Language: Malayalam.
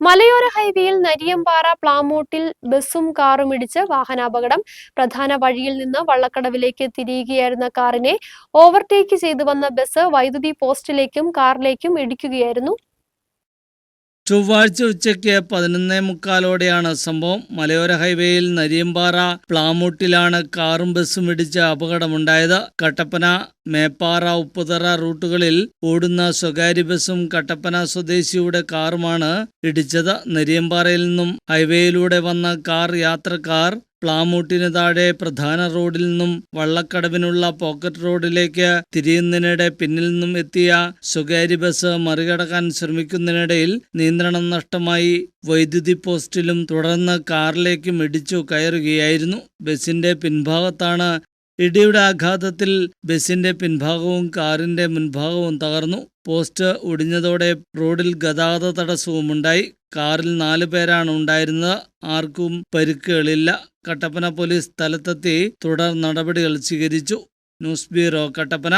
മലയോര ഹൈവേയിൽ നരിയമ്പാറ പ്ലാമൂട്ടിൽ ബസ്സും കാറും ഇടിച്ച് വാഹനാപകടം. പ്രധാന വഴിയിൽ നിന്ന് വള്ളക്കടവിലേക്ക് തിരിയുകയായിരുന്ന കാറിനെ ഓവർടേക്ക് ചെയ്തു വന്ന ബസ് വൈദ്യുതി പോസ്റ്റിലേക്കും കാറിലേക്കും ഇടിക്കുകയായിരുന്നു. ചൊവ്വാഴ്ച ഉച്ചയ്ക്ക് പതിനൊന്നേ മുക്കാലോടെയാണ് സംഭവം. മലയോര ഹൈവേയിൽ നരിയമ്പാറ പ്ലാമൂട്ടിലാണ് കാറും ബസ്സും ഇടിച്ച് അപകടമുണ്ടായത്. കട്ടപ്പന മേപ്പാറ ഉപ്പുതറ റൂട്ടുകളിൽ ഓടുന്ന സ്വകാര്യ ബസ്സും കട്ടപ്പന സ്വദേശിയുടെ കാറുമാണ് ഇടിച്ചത്. നരിയമ്പാറയിൽ നിന്നും ഹൈവേയിലൂടെ വന്ന കാർ യാത്രക്കാർ പ്ലാമൂട്ടിന് താഴെ പ്രധാന റോഡിൽ നിന്നും വള്ളക്കടവിനുള്ള പോക്കറ്റ് റോഡിലേക്ക് തിരിയുന്നതിനിടെ പിന്നിൽ നിന്നും എത്തിയ സ്വകാര്യ ബസ് മറികടക്കാൻ ശ്രമിക്കുന്നതിനിടയിൽ നിയന്ത്രണം നഷ്ടമായി. വൈദ്യുതി പോസ്റ്റിലും തുടർന്ന് കാറിലേക്കും ഇടിച്ചു കയറുകയായിരുന്നു. ബസിന്റെ പിൻഭാഗത്താണ് ഇടിയുടെ ആഘാതത്തിൽ ബസിന്റെ പിൻഭാഗവും കാറിന്റെ മുൻഭാഗവും തകർന്നു. പോസ്റ്റ് ഒടിഞ്ഞതോടെ റോഡിൽ ഗതാഗത തടസ്സവും ഉണ്ടായി കാറിൽ നാല് പേരാണ് ഉണ്ടായിരുന്നത്. ആർക്കും പരിക്കുകളില്ല. കട്ടപ്പന പോലീസ് സ്ഥലത്തെത്തി തുടർ നടപടികൾ സ്വീകരിച്ചു. News bureau Kattappana.